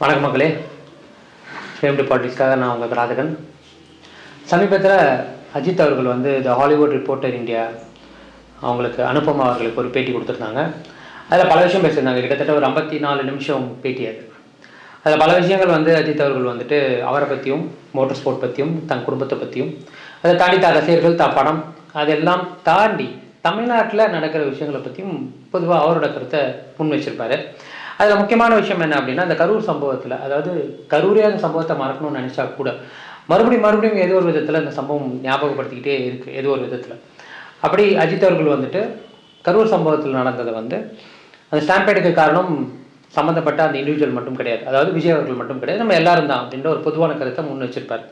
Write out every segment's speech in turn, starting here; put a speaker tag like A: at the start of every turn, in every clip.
A: வணக்கம் மக்களே. ஃபேமிலி பாலிட்டிக்ஸ்க்காக நான் உங்கள் ராதகன் சமீபத்தில் அஜித் அவர்கள் வந்து த ஹாலிவுட் ரிப்போர்ட்டர் இந்தியா அவங்களுக்கு அனுபமா அவர்களுக்கு ஒரு பேட்டி கொடுத்துருந்தாங்க. அதில் பல விஷயம் பேசியிருந்தாங்க. கிட்டத்தட்ட ஒரு ஐம்பத்தி நாலு நிமிஷம் பேட்டி அது. அதில் பல விஷயங்கள் வந்து அஜித் அவர்கள் வந்துட்டு அவரை பற்றியும் மோட்டர் ஸ்போர்ட் பற்றியும் தன் குடும்பத்தை பற்றியும் அதை தாண்டி தான் ரசிகர்கள் தான் படம் அதெல்லாம் தாண்டி தமிழ்நாட்டில் நடக்கிற விஷயங்களை பற்றியும் பொதுவாக அவரோட கருத்தை முன் வச்சிருப்பாரு அதில் முக்கியமான விஷயம் என்ன அப்படின்னா அந்த கரூர் சம்பவத்தில் அதாவது கரூரே அந்த சம்பவத்தை மறக்கணும்னு நினச்சா கூட மறுபடியும் மறுபடியும் ஏதோ ஒரு விதத்தில் அந்த சம்பவம் ஞாபகப்படுத்திக்கிட்டே இருக்குது ஏதோ ஒரு விதத்தில். அப்படி அஜித் அவர்கள் வந்துட்டு கரூர் சம்பவத்தில் நடந்ததை வந்து அந்த ஸ்டாம்பேடுக்கு காரணம் சம்மந்தப்பட்ட அந்த இண்டிவிஜுவல் மட்டும் கிடையாது. அதாவது விஜய் அவர்கள் மட்டும் கிடையாது. நம்ம எல்லாரும் தான். அப்படின்ற ஒரு பொதுவான கருத்தை முன் வச்சிருப்பார்.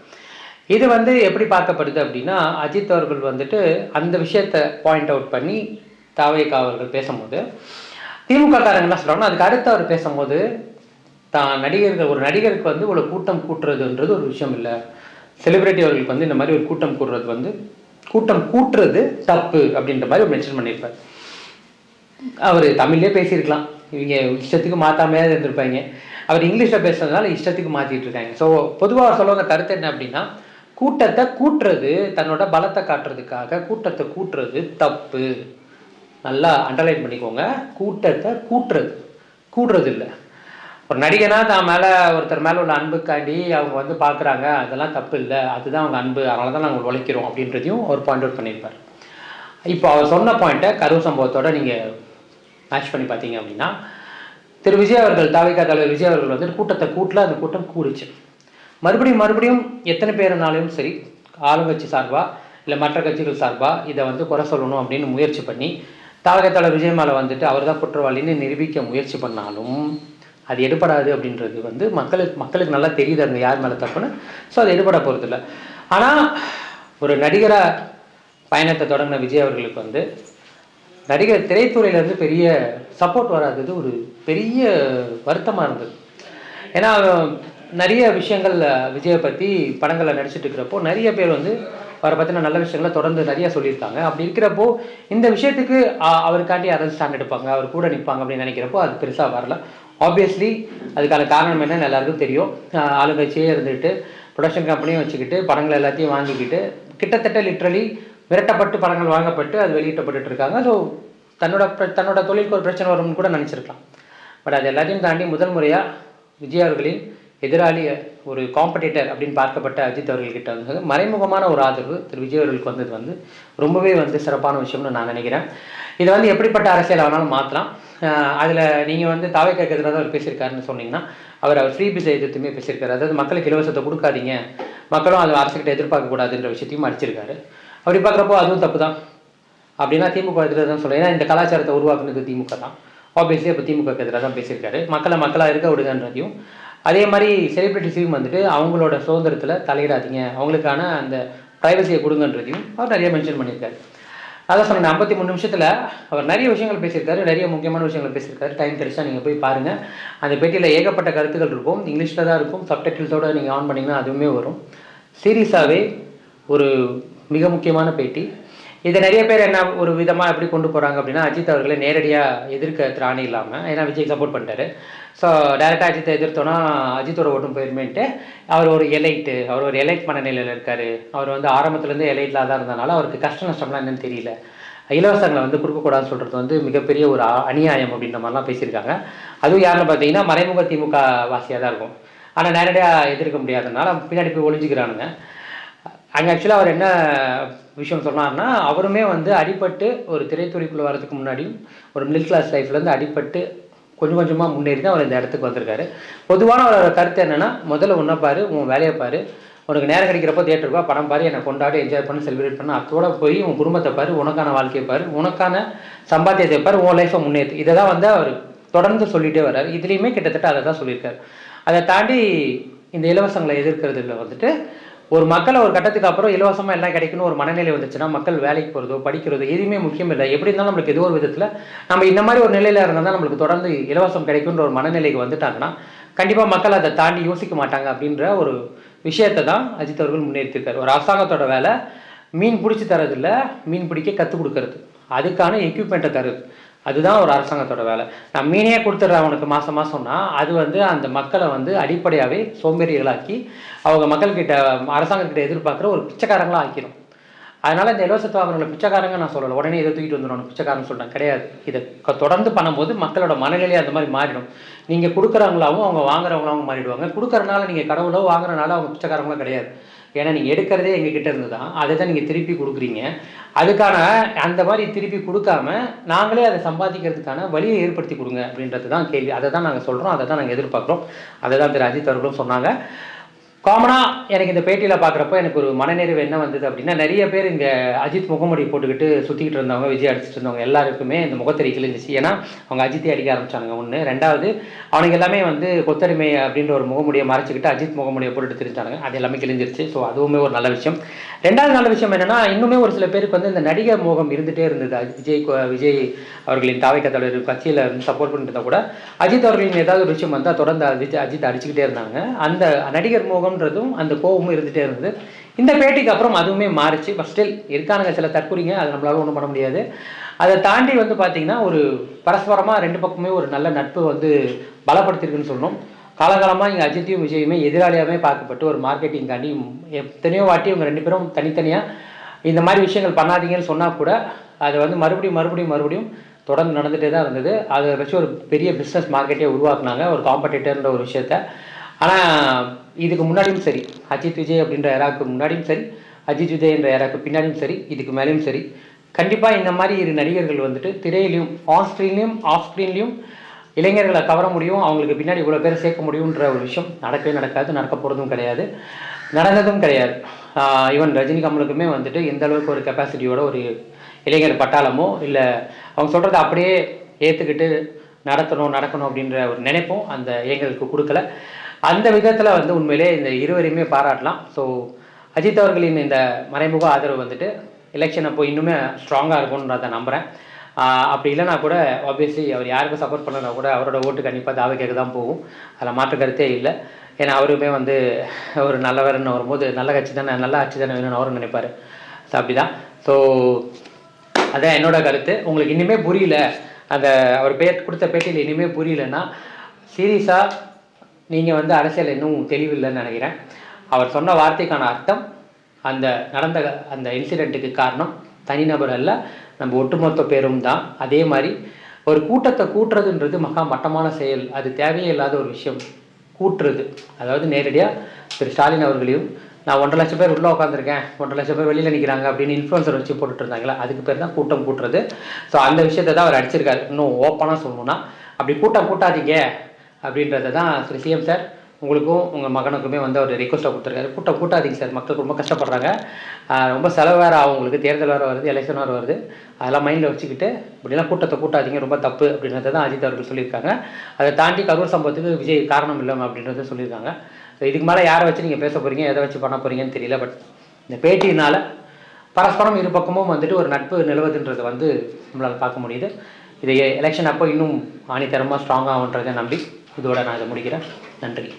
A: இது வந்து எப்படி பார்க்கப்படுது அப்படின்னா அஜித் அவர்கள் வந்துட்டு அந்த விஷயத்தை பாயிண்ட் அவுட் பண்ணி தாவேகா அவர்கள் பேசும்போது திமுக காரங்க என்ன சொல்கிறாங்கன்னா அதுக்கு அடுத்து அவர் பேசும்போது தான் நடிகர்கள் ஒரு நடிகருக்கு வந்து இவ்வளோ கூட்டம் கூட்டுறதுன்றது ஒரு விஷயம் இல்லை. செலிபிரிட்டி அவர்களுக்கு வந்து இந்த மாதிரி ஒரு கூட்டம் கூட்டுறது வந்து கூட்டம் கூட்டுறது தப்பு அப்படின்ற மாதிரி மென்ஷன் பண்ணியிருப்பார். அவர் தமிழ்லேயே பேசியிருக்கலாம். இவங்க இஷ்டத்துக்கு மாற்றாமே இருந்திருப்பாங்க. அவர் இங்கிலீஷில் பேசுறதுனால இஷ்டத்துக்கு மாற்றிட்டு இருக்காங்க. ஸோ பொதுவாக சொல்லுவாங்க கருத்து என்ன அப்படின்னா கூட்டத்தை கூட்டுறது தன்னோட பலத்தை காட்டுறதுக்காக கூட்டத்தை கூட்டுறது தப்பு. நல்லா அண்டர்லைன் பண்ணிக்கோங்க. கூட்டத்தை கூட்டுறது. கூடுறது இல்லை. ஒரு நடிகனா தான் மேலே ஒருத்தர் மேலே உள்ள அன்புக்காண்டி அவங்க வந்து பார்க்குறாங்க அதெல்லாம் தப்பு இல்லை. அதுதான் அவங்க அன்பு. அதனால தான் நாங்கள் உழைக்கிறோம் அப்படின்றதையும் அவர் பாயிண்ட் அவுட் பண்ணியிருப்பார். இப்போ அவர் சொன்ன பாயிண்ட்டை கரூர் சம்பவத்தோட நீங்கள் மேட்ச் பண்ணி பார்த்தீங்க அப்படின்னா திரு விஜய் அவர்கள் தாவிகா தலைவர் விஜய் அவர்கள் வந்து கூட்டத்தை கூட்டில் அந்த கூட்டம் கூடுச்சு. மறுபடியும் மறுபடியும் எத்தனை பேர் இருந்தாலும் சரி ஆளுங்கட்சி சார்பாக இல்லை மற்ற கட்சிகள் சார்பாக இதை வந்து குறை சொல்லணும் அப்படின்னு முயற்சி பண்ணி தாவக விஜய் மேலே வந்துட்டு அவர் தான் குற்றவாளின்னு நிரூபிக்க முயற்சி பண்ணாலும் அது எடுபடாது அப்படின்றது வந்து மக்களுக்கு மக்களுக்கு நல்லா தெரியுது அந்த யார் மேலே தப்புன்னு. ஸோ அது எடுபட போகிறதில்ல ஆனால் ஒரு நடிகராக பயணத்தை தொடங்கின விஜய் அவர்களுக்கு வந்து நடிகர் திரைத்துறையிலேருந்து பெரிய சப்போர்ட் வராதது ஒரு பெரிய வருத்தமாக இருந்தது. ஏன்னா நிறைய விஷயங்கள் விஜயை பற்றி படங்களில் நடிச்சிட்டு இருக்கிறப்போ நிறைய பேர் வந்து அவரை பற்றின நல்ல விஷயங்களை தொடர்ந்து நிறைய சொல்லியிருக்காங்க. அப்படி இருக்கிறப்போ இந்த விஷயத்துக்கு அவருக்காட்டி அவருக்காண்டி யாராவது ஸ்டாண்ட் எடுப்பாங்க அவர் கூட நிற்பாங்க அப்படின்னு நினைக்கிறப்போ அது பெருசாக வரல. ஆப்வியஸ்லி அதுக்கான காரணம் என்னன்னு எல்லாருக்கும் தெரியும். ஆளுங்கட்சியே இருந்துட்டு ப்ரொடக்ஷன் கம்பெனியும் வச்சுக்கிட்டு படங்கள் எல்லாத்தையும் வாங்கிக்கிட்டு கிட்டத்தட்ட லிட்ரலி விரட்டப்பட்டு படங்கள் வாங்கப்பட்டு அது வெளியிட்டப்பட்டுட்டு இருக்காங்க. ஸோ தன்னோட தன்னோட தொழிலுக்கு ஒரு பிரச்சனை வரும்னு கூட நினச்சிருக்கலாம். பட் அது எல்லாத்தையும் தாண்டி முதல் முறையாக விஜய் அவர்களின் எதிராளி ஒரு காம்படிட்டர் அப்படின்னு பார்க்கப்பட்ட அஜித் அவர்கள்கிட்ட வந்து மறைமுகமான ஒரு ஆதரவு திரு விஜய் அவர்களுக்கு வந்தது வந்து ரொம்பவே வந்து சிறப்பான விஷயம்னு நான் நினைக்கிறேன். இதை வந்து எப்படிப்பட்ட அரசியல் ஆனாலும் மாற்றலாம் அதில் நீங்கள் வந்து தாவைக்காக்கு எதிராக தான் அவர் பேசியிருக்காருன்னு சொன்னீங்கன்னா அவர் அவர் ஃப்ரீ பிஸை எதிர்த்துமே பேசியிருக்காரு. அதாவது மக்களுக்கு இலவசத்தை கொடுக்காதீங்க. மக்களும் அது அரசுக்கிட்ட எதிர்பார்க்கக்கூடாதுன்ற விஷயத்தையும் அடிச்சிருக்காரு அப்படி பார்க்குறப்போ அதுவும் தப்பு தான் அப்படின்னா திமுக எதிராக தான் சொல்கிறேன் ஏன்னா இந்த கலாச்சாரத்தை உருவாக்குனது திமுக தான். ஆப்வியஸ்லி இப்போ திமுக எதிராக தான் பேசியிருக்காரு. மக்களை மக்களாக இருக்க விடுங்கன்றதையும் அதே மாதிரி செலிபிரிட்டிஸையும் வந்துட்டு அவங்களோட சுதந்திரத்தில் தலையிடாதீங்க. அவங்களுக்கான அந்த ப்ரைவசியை கொடுங்கன்றதையும் அவர் நிறைய மென்ஷன் பண்ணியிருக்காரு. அதான் சொன்னேன் ஐம்பத்தி மூணு நிமிஷத்தில் அவர் நிறைய விஷயங்கள் பேசியிருக்காரு. நிறைய முக்கியமான விஷயங்கள் பேசியிருக்காரு. டைம் கிடைச்சா நீங்கள் போய் பாருங்கள் அந்த பேட்டியில் ஏகப்பட்ட கருத்துக்கள் இருக்கும். இங்கிலீஷில் தான் இருக்கும். சப்டைட்டில்ஸோடு நீங்கள் ஆன் பண்ணிங்கன்னா அதுவுமே வரும். சீரியஸாகவே ஒரு மிக முக்கியமான பேட்டி. இதை நிறைய பேர் என்ன ஒரு விதமாக எப்படி கொண்டு போகிறாங்க அப்படின்னா அஜித் அவர்களை நேரடியாக எதிர்க்க திராணி இல்லாமல் ஏன்னா விஜய் சப்போர்ட் பண்ணிட்டாரு. ஸோ டேரெக்டாக அஜித்தை எதிர்த்தோன்னா அஜித்தோட ஓட்டும் போயிருமேன்ட்டு அவர் ஒரு எலைட்டு அவர் ஒரு எலைட் மனநிலையில் இருக்கார். அவர் வந்து ஆரம்பத்துலேருந்து எலைட்டில் தான் இருந்தனால அவருக்கு கஷ்ட நஷ்டம்லாம் என்னன்னு தெரியல. இலவசங்களை வந்து கொடுக்கக்கூடாதுன்னு சொல்கிறது வந்து மிகப்பெரிய ஒரு அநியாயம் அப்படின்ற மாதிரிலாம் பேசியிருக்காங்க. அதுவும் யாருன்னு பார்த்தீங்கன்னா மறைமுக திமுக வாசியாக தான் இருக்கும். ஆனால் நேரடியாக எதிர்க்க முடியாதனால பின்னாடி போய் ஒளிஞ்சிக்கிறானுங்க. அங்கே ஆக்சுவலாக அவர் என்ன விஷயம் சொன்னார்னா அவருமே வந்து அடிபட்டு ஒரு திரைத்துறைக்குள்ளே வரதுக்கு முன்னாடியும் ஒரு மிடில் கிளாஸ் லைஃப்லேருந்து அடிபட்டு கொஞ்சம் கொஞ்சமாக முன்னேறி தான் அவர் இந்த இடத்துக்கு வந்திருக்காரு. பொதுவான அவரோட கருத்து என்னென்னா முதல்ல ஒன்றை பாரு உன் வேலையை பாரு. உனக்கு நேரம் கிடைக்கிறப்போ தியேட்டருக்கு படம் பாரு என்னை கொண்டாடி என்ஜாய் பண்ணி செலிப்ரேட் பண்ண. அதோட போய் உன் குடும்பத்தை பாரு உனக்கான வாழ்க்கையை பாரு உனக்கான சம்பாத்தியத்தை பாரு உன் லைஃப்பை முன்னேற்று இதை தான் வந்து அவர் தொடர்ந்து சொல்லிகிட்டே வர்றாரு. இதுலேயுமே கிட்டத்தட்ட அதை தான் சொல்லியிருக்காரு. அதை தாண்டி இந்த இலவசங்களை எதிர்க்கிறதுல வந்துட்டு ஒரு மக்களை ஒரு கட்டத்துக்கு அப்புறம் இலவசமாக எல்லாம் கிடைக்கணும் ஒரு மனநிலை வந்துச்சுன்னா மக்கள் வேலைக்கு போகிறதோ படிக்கிறதோ எதுவுமே முக்கியம் இல்லை. எப்படி இருந்தாலும் நம்மளுக்கு ஏதோ ஒரு விதத்தில் நம்ம இந்த மாதிரி ஒரு நிலையில் இருந்தால் தான் நம்மளுக்கு தொடர்ந்து இலவசம் கிடைக்குன்ற ஒரு மனநிலைக்கு வந்துட்டாங்கன்னா கண்டிப்பாக மக்கள் அதை தாண்டி யோசிக்க மாட்டாங்க அப்படின்ற ஒரு விஷயத்தை தான் அஜித் அவர்கள் முன்னெடுத்திருக்காரு ஒரு அரசாங்கத்தோட வேலை மீன் பிடிச்சி தரதில்ல மீன் பிடிக்க கற்றுக் கொடுக்கறது. அதுக்கான எக்யூப்மெண்ட்டை தருது அதுதான் ஒரு அரசாங்கத்தோட வேலை. நான் மீனே கொடுத்துட்றேன் அவனுக்கு மாதம் மாதம்னா அது வந்து அந்த மக்களை வந்து அடிப்படையாகவே சோம்பேறிகளாக்கி அவங்க மக்கள்கிட்ட அரசாங்கத்திட்ட எதிர்பார்க்குற ஒரு பிச்சைக்காரங்களாக ஆக்கிடும் அதனால் இந்த இலவச வாங்குறவங்களை பிச்சைக்காரங்க நான் சொல்லலை. உடனே இதை தூக்கிட்டு வந்துடணும் பிச்சைக்காரன் சொல்கிறேன் கிடையாது. இதை தொடர்ந்து பண்ணும்போது மக்களோட மனநிலை அந்த மாதிரி மாறிடும். நீங்கள் கொடுக்குறவங்களாவும் அவங்க வாங்குறவங்களாவும் மாறிடுவாங்க. கொடுக்குறனால நீங்கள் கடவுளோ வாங்குறனால அவங்க பிச்சைக்காரங்களும் கிடையாது. ஏன்னா நீங்கள் எடுக்கிறதே எங்ககிட்ட இருந்து தான் அதை தான் நீங்கள் திருப்பி கொடுக்குறீங்க. அதுக்கான அந்த மாதிரி திருப்பி கொடுக்காம நாங்களே அதை சம்பாதிக்கிறதுக்கான வழியை ஏற்படுத்தி கொடுங்க அப்படின்றது தான் கேள்வி. அதை தான் நாங்கள் சொல்கிறோம் அதை தான் நாங்கள் எதிர்பார்க்குறோம். அதை தான் திரு அஜித் அவர்களும் சொன்னாங்க. காமனாக எனக்கு இந்த பேட்டியில் பார்க்குறப்ப எனக்கு ஒரு மனநிறைவு என்ன வந்தது அப்படின்னா நிறைய பேர் இங்கே அஜித் முகமுடி போட்டுக்கிட்டு சுற்றிக்கிட்டு இருந்தவங்க விஜய் அடிச்சிட்டு இருந்தவங்க எல்லாருக்குமே இந்த முகத்தறி கிழிஞ்சிச்சு. ஏன்னா அவங்க அஜித்தை அடிக்க ஆரம்பிச்சாங்க ஒன்று ரெண்டாவது அவனுங்க எல்லாமே வந்து கொத்தடிமை அப்படின்ற ஒரு முகமுடியை மறைச்சிக்கிட்டு அஜித் முகமுடியை போட்டுட்டு தெரிஞ்சாங்க அது எல்லாமே கிழிஞ்சிருச்சு. ஸோ அதுவுமே ஒரு நல்ல விஷயம். ரெண்டாவது நல்ல விஷயம் என்னென்னா இன்னுமே ஒரு சில பேருக்கு வந்து இந்த நடிகர் மோகம் இருந்துகிட்டே இருந்தது. விஜய் விஜய் அவர்களின் தாவைக்க தலைவர் கட்சியில் சப்போர்ட் பண்ணிட்டு இருந்தால் கூட அஜித் அவர்களின் ஏதாவது ஒரு விஷயம் வந்தால் தொடர்ந்து அஜித் அஜித் அடிச்சுக்கிட்டே இருந்தாங்க. அந்த நடிகர் கோபம்ன்றதும் அந்த கோபமும் இருந்துகிட்டே இருந்தது. இந்த பேட்டிக்கு அப்புறம் அதுவுமே மாறிச்சு. பட் ஸ்டில் இருக்கானுங்க சில தற்குறிங்க. அது நம்மளால ஒன்றும் பண்ண முடியாது. அதை தாண்டி வந்து பார்த்தீங்கன்னா ஒரு பரஸ்பரமாக ரெண்டு பக்கமே ஒரு நல்ல நட்பு வந்து பலப்படுத்திருக்குன்னு சொல்லணும் காலகாலமாக இங்கே அஜித்தையும் விஜயுமே எதிராளியாகவே பார்க்கப்பட்டு ஒரு மார்க்கெட்டிங் தாண்டி எத்தனையோ வாட்டி இவங்க ரெண்டு பேரும் தனித்தனியாக இந்த மாதிரி விஷயங்கள் பண்ணாதீங்கன்னு சொன்னால் கூட அதை வந்து மறுபடியும் மறுபடியும் மறுபடியும் தொடர்ந்து நடந்துகிட்டே தான் இருந்தது. அதை வச்சு ஒரு பெரிய பிஸ்னஸ் மார்க்கெட்டே உருவாக்குனாங்க. ஒரு காம்படிட்டர்ன்ற ஒரு விஷயத்த. ஆனால் இதுக்கு முன்னாடியும் சரி. அஜித் விஜய் அப்படின்ற ஏராவுக்கு முன்னாடியும் சரி அஜித் விஜய் என்ற ஏராவுக்கு பின்னாடியும் சரி இதுக்கு மேலேயும் சரி. கண்டிப்பாக இந்த மாதிரி இரு நடிகர்கள் வந்துட்டு திரையிலையும் ஆன் ஸ்க்ரீன்லையும் ஆஃப் ஸ்க்ரீன்லையும் இளைஞர்களை கவர முடியும் அவங்களுக்கு பின்னாடி இவ்வளோ பேர் சேர்க்க முடியுன்ற ஒரு விஷயம் நடக்கவே நடக்காது நடக்க போகிறதும் கிடையாது நடந்ததும் கிடையாது. ஈவன் ரஜினி கமலுக்குமே வந்துட்டு எந்த அளவுக்கு ஒரு கெப்பாசிட்டியோட ஒரு இளைஞர் பட்டாளமோ இல்லை அவங்க சொல்கிறத அப்படியே ஏற்றுக்கிட்டு நடத்தணும் நடக்கணும் அப்படின்ற ஒரு நினைப்பும் அந்த இளைஞர்களுக்கு கொடுக்கல. அந்த விதத்தில் வந்து உண்மையிலே இந்த இருவரையுமே பாராட்டலாம். ஸோ அஜித் அவர்களின் இந்த மறைமுக ஆதரவு வந்துட்டு எலெக்ஷன் அப்போ இன்னுமே ஸ்ட்ராங்காக இருக்கும்ன்றத நம்புகிறேன் அப்படி இல்லைனா கூட ஆப்வியஸ்லி அவர் யாருக்கு சப்போர்ட் பண்ணனா கூட அவரோட ஓட்டு கண்டிப்பாக தாவைக்கு தான் போகும். அதில் மாற்று கருத்தே இல்லை. ஏன்னா அவருமே வந்து ஒரு நல்லவர்னு வரும்போது நல்ல கட்சி தானே நல்ல ஆட்சி தானே வேணும்னு அவரும் நினைப்பார். ஸோ அப்படி தான் ஸோ அதான் என்னோட கருத்து. உங்களுக்கு இன்னுமே புரியல. அந்த அவர் பேர் கொடுத்த பேட்டியில் இனிமே புரியலன்னா சீரியஸாக நீங்கள் வந்து அரசியல் இன்னும் தெளிவில்லைன்னு நினைக்கிறேன். அவர் சொன்ன வார்த்தைக்கான அர்த்தம் அந்த நடந்த அந்த இன்சிடெண்ட்டுக்கு காரணம் தனிநபர் அல்ல நம்ம ஒட்டுமொத்த பேரும் தான். அதே மாதிரி ஒரு கூட்டத்தை கூட்டுறதுன்றது மகா மட்டமான செயல். அது தேவையே இல்லாத ஒரு விஷயம். கூட்டுறது. அதாவது நேரடியாக திரு ஸ்டாலின் அவர்களையும் நான் ஒன்றரை லட்சம் பேர் உள்ளே உட்காந்துருக்கேன் ஒன்றரை லட்சம் பேர் வெளியில் நிற்கிறாங்க அப்படின்னு இன்ஃப்ளூன்சர் வச்சு போட்டுட்டு இருந்தாங்களே அதுக்கு பேர் தான் கூட்டம் கூட்டுறது. ஸோ அந்த விஷயத்தை தான் அவர் அடிச்சிருக்காரு. இன்னும் ஓப்பனாக சொல்லணும்னா அப்படி கூட்டம் கூட்டாதீங்க. அப்படின்றத தான் திரு சிஎம் சார் உங்களுக்கும் உங்கள் மகனுக்குமே வந்து அவர் ரிக்வஸ்ட்டாக கொடுத்துருக்காரு. கூட்டம் கூட்டாதீங்க சார் மக்கள் ரொம்ப கஷ்டப்படுறாங்க. ரொம்ப செலவு வேறு ஆகும் உங்களுக்கு. தேர்தல் வேறு வருது எலெக்ஷன் வேறு வருது. அதெல்லாம் மைண்டில் வச்சுக்கிட்டு இப்படிலாம் கூட்டத்தை கூட்டாதீங்க. ரொம்ப தப்பு அப்படின்றத தான் அஜித் அவர்கள் சொல்லியிருக்காங்க. அதை தாண்டி கரூர் சம்பவத்துக்கு விஜய் காரணம் இல்லை அப்படின்றத சொல்லியிருக்காங்க. இதுக்கு மேலே யாரை வச்சு நீங்கள் பேச போகிறீங்க எதை வச்சு பண்ண போகிறீங்கன்னு தெரியல. பட் இந்த பேட்டியினால் பரஸ்பரம் இரு பக்கமும் வந்துட்டு ஒரு நட்பு நிலவுதுன்றதை வந்து நம்மளால் பார்க்க முடியுது. இது எலெக்ஷன் அப்போ இன்னும் ஆணித்தரமாக ஸ்ட்ராங்காகுன்றதை நம்பி இதோட நான் இதை முடிக்கிறேன். நன்றி.